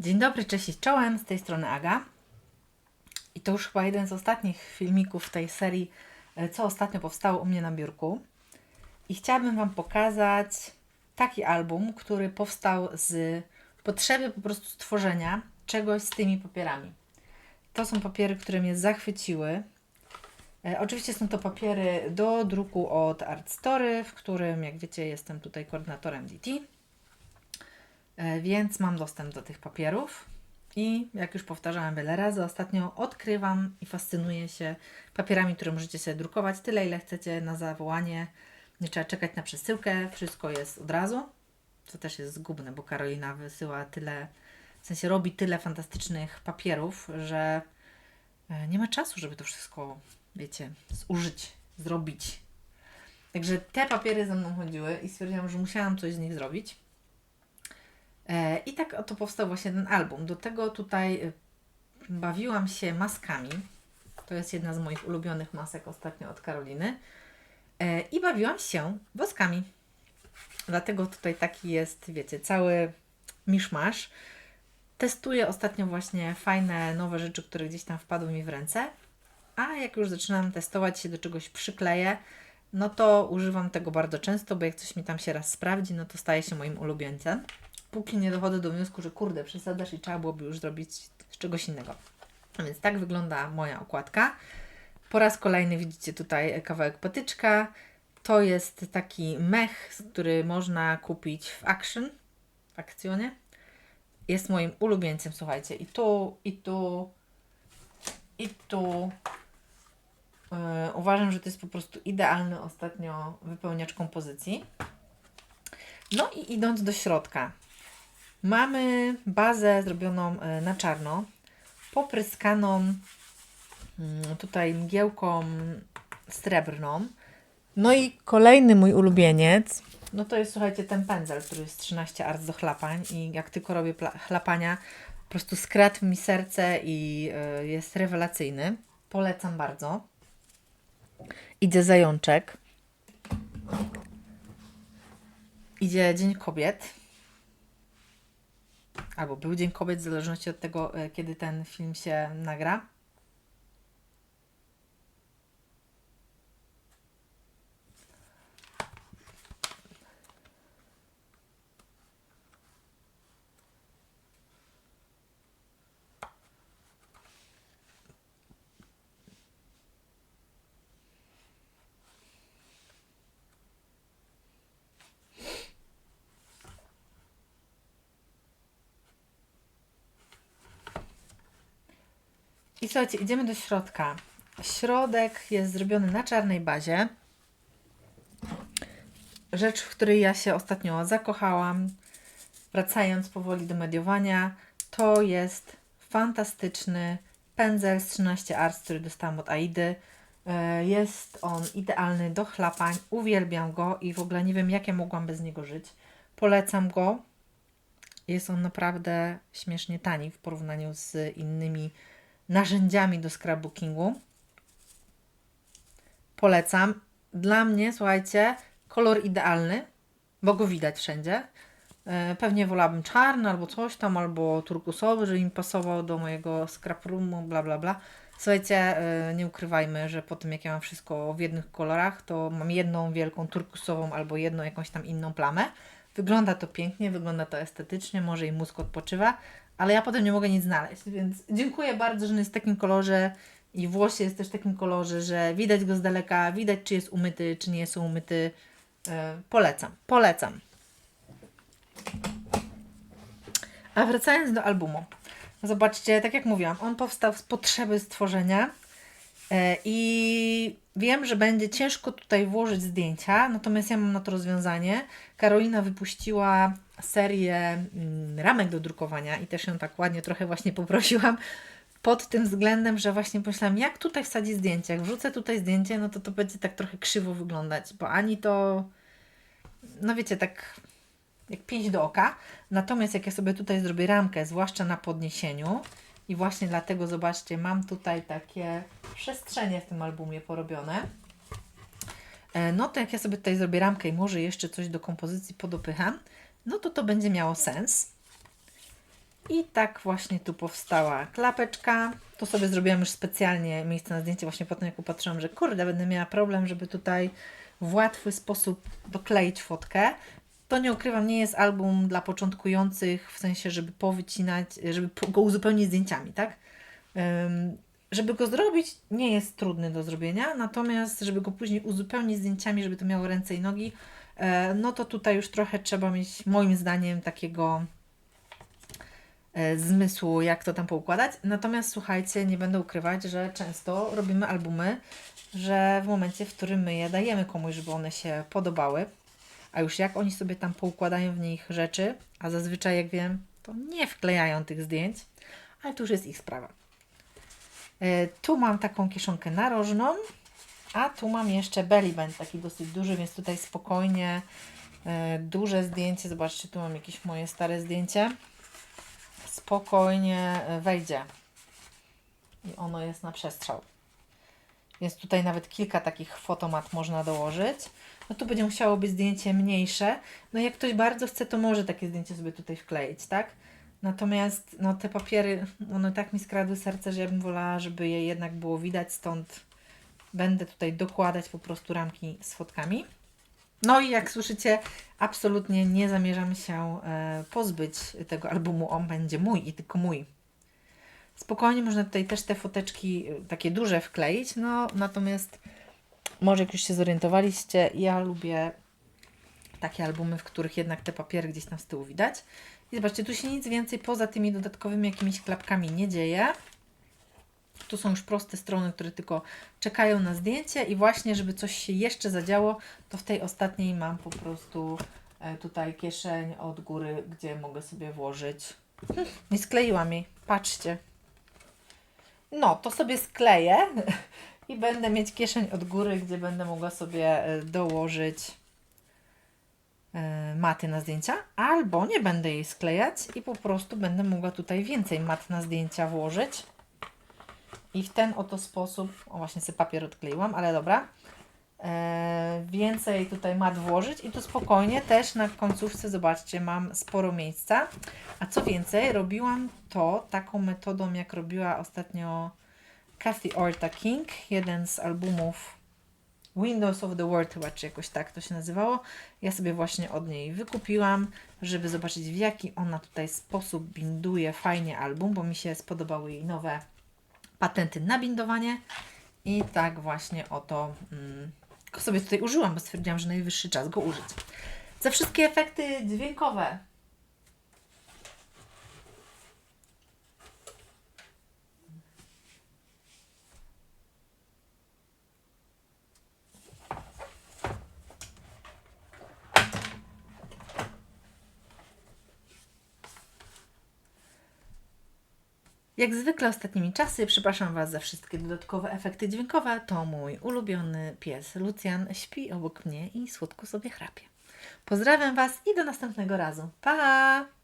Dzień dobry, cześć i czołem, z tej strony Aga. I to już chyba jeden z ostatnich filmików tej serii, e, co ostatnio powstało u mnie na biurku. I chciałabym Wam pokazać taki album, który powstał z potrzeby po prostu stworzenia czegoś z tymi papierami. To są papiery, które mnie zachwyciły. E, oczywiście są to papiery do druku od Art Story, w którym, jak wiecie, jestem tutaj koordynatorem DT. E, więc mam dostęp do tych papierów. I jak już powtarzałam wiele razy, ostatnio odkrywam i fascynuję się papierami, które możecie sobie drukować tyle, ile chcecie na zawołanie. Nie trzeba czekać na przesyłkę, wszystko jest od razu. Co też jest zgubne, bo Karolina wysyła tyle, w sensie robi tyle fantastycznych papierów, że e, nie ma czasu, żeby to wszystko, wiecie, zużyć, zrobić. Także te papiery ze mną chodziły i stwierdziłam, że musiałam coś z nich zrobić. E, I tak oto powstał właśnie ten album. Do tego tutaj e, bawiłam się maskami. To jest jedna z moich ulubionych masek ostatnio od Karoliny. E, I bawiłam się woskami. Dlatego tutaj taki jest, wiecie, cały miszmasz. Testuję ostatnio właśnie fajne, nowe rzeczy, które gdzieś tam wpadły mi w ręce. A jak już zaczynam testować się do czegoś przykleję, no to używam tego bardzo często, bo jak coś mi tam się raz sprawdzi, no to staje się moim ulubieńcem póki nie dochodzę do wniosku, że kurde, przesadzasz i trzeba byłoby już zrobić z czegoś innego. A więc tak wygląda moja okładka. Po raz kolejny widzicie tutaj kawałek patyczka. To jest taki mech, który można kupić w Action, w akcjonie. Jest moim ulubieńcem, słuchajcie. I tu, i tu, i tu. Yy, uważam, że to jest po prostu idealny ostatnio wypełniacz kompozycji. No i idąc do środka, Mamy bazę zrobioną e, na czarno, popryskaną mm, tutaj mgiełką srebrną. No i kolejny mój ulubieniec, no to jest słuchajcie ten pędzel, który jest 13 art do chlapań i jak tylko robię chlapania, po prostu skradł mi serce i y, jest rewelacyjny. Polecam bardzo. Idzie zajączek. Idzie Dzień Kobiet albo był Dzień Kobiet, w zależności od tego, e, kiedy ten film się nagra. I słuchajcie, idziemy do środka. Środek jest zrobiony na czarnej bazie. Rzecz, w której ja się ostatnio zakochałam, wracając powoli do mediowania, to jest fantastyczny pędzel z 13 Arts, który dostałam od Aidy. E, jest on idealny do chlapań, uwielbiam go i w ogóle nie wiem, jak ja mogłam bez niego żyć. Polecam go. Jest on naprawdę śmiesznie tani w porównaniu z innymi narzędziami do scrapbookingu. Polecam. Dla mnie, słuchajcie, kolor idealny, bo go widać wszędzie. E, pewnie wolałabym czarny albo coś tam, albo turkusowy, żeby im pasował do mojego scrap roomu, bla bla bla. Słuchajcie, e, nie ukrywajmy, że po tym jak ja mam wszystko w jednych kolorach, to mam jedną wielką turkusową albo jedną jakąś tam inną plamę. Wygląda to pięknie, wygląda to estetycznie, może i mózg odpoczywa, ale ja potem nie mogę nic znaleźć, więc dziękuję bardzo, że on jest w takim kolorze i włosie jest też w takim kolorze, że widać go z daleka, widać czy jest umyty, czy nie jest umyty. E, polecam, polecam. A wracając do albumu. Zobaczcie, tak jak mówiłam, on powstał z potrzeby stworzenia i wiem, że będzie ciężko tutaj włożyć zdjęcia, natomiast ja mam na to rozwiązanie. Karolina wypuściła serię mm, ramek do drukowania i też ją tak ładnie trochę właśnie poprosiłam pod tym względem, że właśnie pomyślałam, jak tutaj wsadzić zdjęcie. Jak wrzucę tutaj zdjęcie, no to to będzie tak trochę krzywo wyglądać, bo ani to, no wiecie, tak jak pięć do oka. Natomiast jak ja sobie tutaj zrobię ramkę, zwłaszcza na podniesieniu, i właśnie dlatego zobaczcie, mam tutaj takie przestrzenie w tym albumie porobione. E, no to jak ja sobie tutaj zrobię ramkę i może jeszcze coś do kompozycji podopycham, no to to będzie miało sens. I tak właśnie tu powstała klapeczka. Tu sobie zrobiłam już specjalnie miejsce na zdjęcie, właśnie po tym jak popatrzyłam, że kurde, będę miała problem, żeby tutaj w łatwy sposób dokleić fotkę. To nie ukrywam, nie jest album dla początkujących, w sensie, żeby powycinać, żeby go uzupełnić zdjęciami, tak? Ym, żeby go zrobić, nie jest trudny do zrobienia, natomiast żeby go później uzupełnić zdjęciami, żeby to miało ręce i nogi, e, no to tutaj już trochę trzeba mieć, moim zdaniem, takiego e, zmysłu, jak to tam poukładać. Natomiast słuchajcie, nie będę ukrywać, że często robimy albumy, że w momencie, w którym my je dajemy komuś, żeby one się podobały, a już jak oni sobie tam poukładają w nich rzeczy, a zazwyczaj, jak wiem, to nie wklejają tych zdjęć, ale to już jest ich sprawa. E, Tu mam taką kieszonkę narożną, a tu mam jeszcze belly band, taki dosyć duży, więc tutaj spokojnie e, duże zdjęcie. Zobaczcie, tu mam jakieś moje stare zdjęcie. Spokojnie e, wejdzie. I ono jest na przestrzał. Więc tutaj nawet kilka takich fotomat można dołożyć. No tu będzie musiało być zdjęcie mniejsze. No jak ktoś bardzo chce, to może takie zdjęcie sobie tutaj wkleić, tak? Natomiast no, te papiery, one tak mi skradły serce, że ja bym wolała, żeby je jednak było widać, stąd będę tutaj dokładać po prostu ramki z fotkami. No i jak słyszycie, absolutnie nie zamierzam się e, pozbyć tego albumu. On będzie mój i tylko mój. Spokojnie można tutaj też te foteczki e, takie duże wkleić, no natomiast może jak już się zorientowaliście, ja lubię takie albumy, w których jednak te papiery gdzieś tam z tyłu widać. I zobaczcie, tu się nic więcej poza tymi dodatkowymi jakimiś klapkami nie dzieje. Tu są już proste strony, które tylko czekają na zdjęcie i właśnie, żeby coś się jeszcze zadziało, to w tej ostatniej mam po prostu e, tutaj kieszeń od góry, gdzie mogę sobie włożyć. Hm, Nie skleiłam jej, patrzcie. No, to sobie skleję i będę mieć kieszeń od góry, gdzie będę mogła sobie e, dołożyć e, maty na zdjęcia, albo nie będę jej sklejać i po prostu będę mogła tutaj więcej mat na zdjęcia włożyć. I w ten oto sposób, o właśnie sobie papier odkleiłam, ale dobra, więcej tutaj mat włożyć i tu spokojnie też na końcówce, zobaczcie, mam sporo miejsca. A co więcej, robiłam to taką metodą, jak robiła ostatnio Kathy Orta King, jeden z albumów Windows of the World chyba, czy jakoś tak to się nazywało. Ja sobie właśnie od niej wykupiłam, żeby zobaczyć w jaki ona tutaj sposób binduje fajnie album, bo mi się spodobały jej nowe patenty na bindowanie i tak właśnie oto mm, go sobie tutaj użyłam, bo stwierdziłam, że najwyższy czas go użyć. Za wszystkie efekty dźwiękowe Jak zwykle ostatnimi czasy przepraszam Was za wszystkie dodatkowe efekty dźwiękowe. To mój ulubiony pies Lucjan śpi obok mnie i słodko sobie chrapie. Pozdrawiam Was i do następnego razu. Pa!